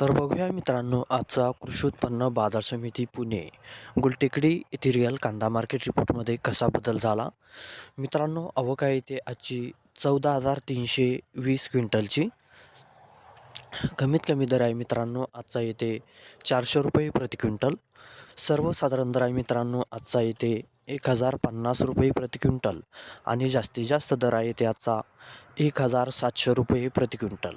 तर बघूया मित्रांनो आजचा कृषी उत्पन्न बाजार समिती पुणे गुलटेकडी येथील कांदा मार्केट रिपोर्टमध्ये कसा बदल झाला? मित्रांनो अवका येथे आजची चौदा हजार तीनशे वीस क्विंटलची. कमीत कमी दर आहे मित्रांनो आजचा येते चारशे रुपये प्रति क्विंटल. सर्वसाधारण दर आहे मित्रांनो आजचा येते एक हजार पन्नास रुपये प्रति क्विंटल. आणि जास्तीत जास्त दर आहे ते आजचा एक हजार सातशे रुपये प्रति क्विंटल.